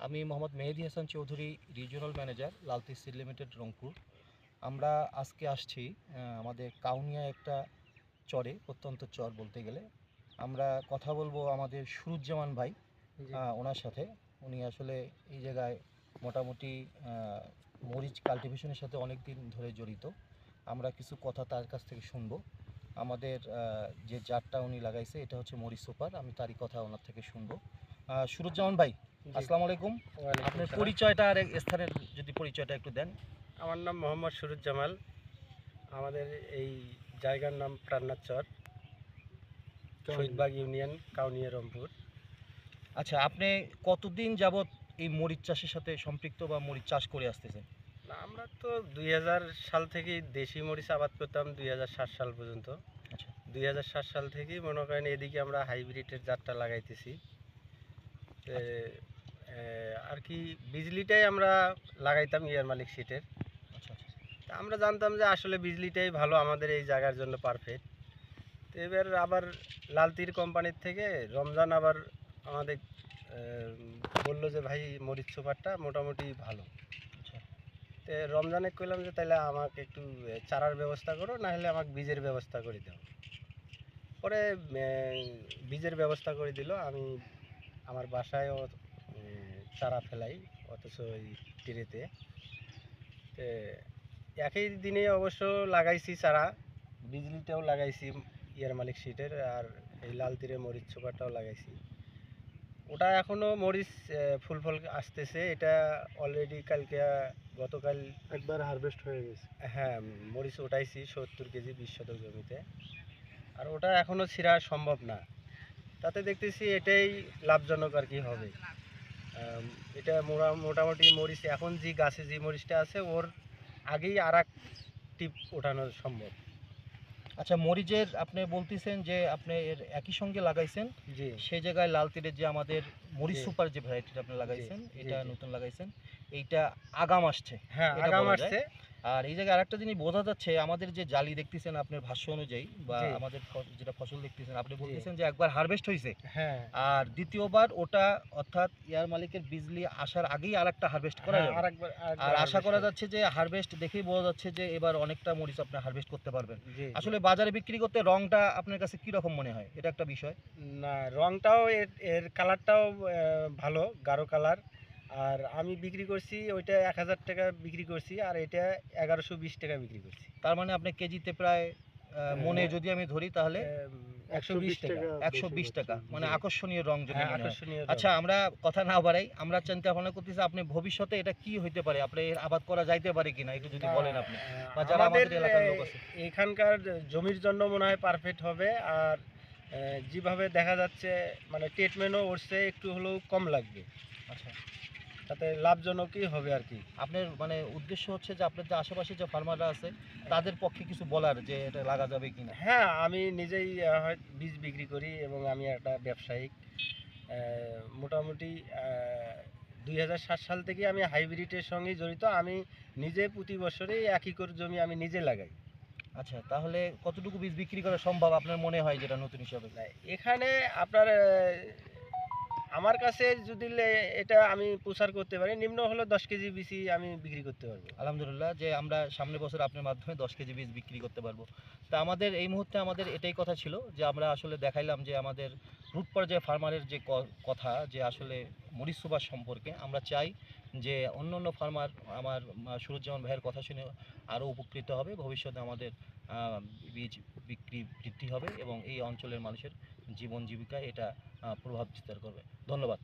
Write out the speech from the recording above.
আমি Mohammad Mehedi Hasan Chowdhury regional manager Lalteer seed limited Rangpur. আমরা আজকে আসছি আমাদের কাউনিয়া একটা চরে প্রত্যন্ত চর বলতে গেলে। আমরা কথা বলব আমাদের সুরুজ্জামান ভাই ওনার সাথে। উনি আসলে এই জায়গায় মোটামুটি মরিচ কাল্টিভেশনের সাথে অনেক দিন ধরে জড়িত। আমরা কিছু কথা তার কাছ থেকে শুনব। আমাদের যে জাতটা উনি লাগাইছে এটা হচ্ছে মরিচ সুপার। আমি তারই কথা ওনার থেকে শুনব। সুরুজ্জামান ভাই আসসালামু আলাইকুম। আপনার পরিচয়টা আর স্থানের যদি পরিচয়টা একটু দেন। আমার নাম মোহাম্মদ সুরুজ্জামাল। আমাদের এই জায়গার নাম প্রাণনাথ চর শহীদবাগ ইউনিয়ন কাউনিয়া রংপুর। আচ্ছা আপনি কতদিন যাবত এই মরিচ চাষের সাথে সম্পৃক্ত বা মরিচ চাষ করে আসতেছেন? না, আমরা তো দুই হাজার সাল থেকেই দেশি মরিচ আবাদ করতাম দুই হাজার সাত সাল পর্যন্ত। আচ্ছা। দুই হাজার সাত সাল থেকেই মনে করেন এদিকে আমরা হাইব্রিডের জাতটা লাগাইতেছি। এ, আর কি বিজলিটাই আমরা লাগাইতাম ইয়ার মালিক সিটের আচ্ছা আচ্ছা তা আমরা জানতাম যে আসলে বিজলিটাই ভালো আমাদের এই জায়গার জন্য পারফেক্ট তো এবার আবার লালতির কোম্পানির থেকে রমজান আবার আমাদের বলল যে ভাই মরিচ সুপারটা মোটামুটি ভালো। আচ্ছা। তো রমজানে কইলাম যে তাহলে আমাকে একটু চারার ব্যবস্থা করো না হলে আমাকে বীজের ব্যবস্থা করে দাও। পরে বীজের ব্যবস্থা করে দিল। আমি আমার বাসায়ও চারা ফেলাই অথচ ওই টিরেতে একই দিনে অবশ্য লাগাইছি চারা বিজলিটাও লাগাইছি ইয়ার মালিক সিটের আর এই লাল তীরে মরিচ ছোপাটাও লাগাইছি। ওটা এখনও মরিচ ফুল ফল আসতেছে এটা অলরেডি কালকে গতকাল একবার হারভেস্ট হয়ে গেছে। হ্যাঁ মরিচ উঠাইছি সত্তর কেজি বিশ শতক জমিতে। আর ওটা এখনও ছিঁড়া সম্ভব না। তাতে দেখতেছি এটাই লাভজনক আর কি হবে। এটা মোরা মোটামুটি মরিচ এখন যে গাছে যে মরিচটা আছে ওর আগেই আর এক টিপ ওঠানো সম্ভব। আচ্ছা মরিচের আপনি বলতেছেন যে আপনি এর একই সঙ্গে লাগাইছেন? জি। সেই জায়গায় লাল তীরের যে আমাদের মরিচ সুপার যে ভ্যারাইটিটা আপনি লাগাইছেন এটা নতুন লাগাইছেন এইটা আগাম আসছে হ্যাঁ আগাম আসছে। আর এই জায়গায় আরেকটা জিনিস বোঝা যাচ্ছে আমাদের যে জালি দেখতেছেন আপনার ভাষ্য অনুযায়ী বা আমাদের যেটা ফসল দেখতেছেন আপনি বলতেছেন যে একবার হারভেস্ট হয়েছে হ্যাঁ। আর দ্বিতীয়বার ওটা অর্থাৎ ইয়ার মালিকের বিজলি আসার আগেই আরেকটা হারভেস্ট করা হ্যাঁ, যাবে। আর আশা করা যাচ্ছে যে হারভেস্ট দেখেই বোঝা যাচ্ছে যে এবার অনেকটা মরিচ আপনি হারভেস্ট করতে পারবেন। আসলে বাজারে বিক্রি করতে রংটা আপনার কাছে কি রকম মনে হয়? এটা একটা বিষয়। না রংটাও এর এর কালারটাও ভালো গাঢ় কালার আর আমি বিক্রি করছি ওইটা এক হাজার টাকা বিক্রি করছি আর এটা এগারোশো বিশ টাকা বিক্রি করছি। তার মানে আপনি কেজিতে প্রায় মনে যদি আমি ধরি তাহলে একশো বিশ টাকা। একশো বিশ টাকা। মানে আকর্ষণীয় রং যদি হ্যাঁ হয়। আকর্ষণীয় আচ্ছা আমরা কথা না বাড়াই আমরা চিন্তা ভাবনা করতেছি আপনি ভবিষ্যতে এটা কি হইতে পারে? আপনি এর আবাদ করা যাইতে পারে কিনা? একটু যদি বলেন আপনি। বা যারা আমাদের আমাদের এলাকার লোক আছে। এখানকার জমির জন্য মনে হয় পারফেক্ট হবে আর যেভাবে দেখা যাচ্ছে মানে ট্রিটমেন্টও ওরছে একটু হলেও কম লাগবে। আচ্ছা। তাতে লাভজনকই হবে আর কি। আপনার মানে উদ্দেশ্য হচ্ছে যে আপনার যে আশেপাশে যে ফার্মাররা আছে তাদের পক্ষে কিছু বলার যে এটা লাগা যাবে কিনা। হ্যাঁ আমি নিজেই বীজ বিক্রি করি এবং আমি একটা ব্যবসায়িক। মোটামুটি দুই হাজার সাত সাল থেকে আমি হাইব্রিডের সঙ্গেই জড়িত। আমি নিজে প্রতি বছরেই এক একর জমি আমি নিজে লাগাই। আচ্ছা তাহলে কতটুকু বীজ বিক্রি করা সম্ভব আপনার মনে হয় যেটা নতুন হিসাবে? না, এখানে আপনার আমার কাছে যদি এটা আমি প্রচার করতে পারি, নিম্ন হলো দশ কেজি বেশি আমি বিক্রি করতে পারব। আলহামদুলিল্লাহ, যে আমরা সামনে বছর আপনার মাধ্যমে দশ কেজি বীজ বিক্রি করতে পারব। তা আমাদের এই মুহূর্তে আমাদের এটাই কথা ছিল, যে আমরা আসলে দেখাইলাম যে আমাদের রুট পর্যায়ে ফার্মারের যে কথা, যে আসলে মরিচ সুবাস সম্পর্কে আমরা চাই যে অন্য অন্য ফার্মার আমার সুরুজ্জামান ভাইয়ের কথা শুনে আরও উপকৃত হবে। ভবিষ্যতে আমাদের বীজ বিক্রি বৃদ্ধি হবে এবং এই অঞ্চলের মানুষের জীবন জীবিকায় এটা প্রভাব বিস্তার করবে। ধন্যবাদ।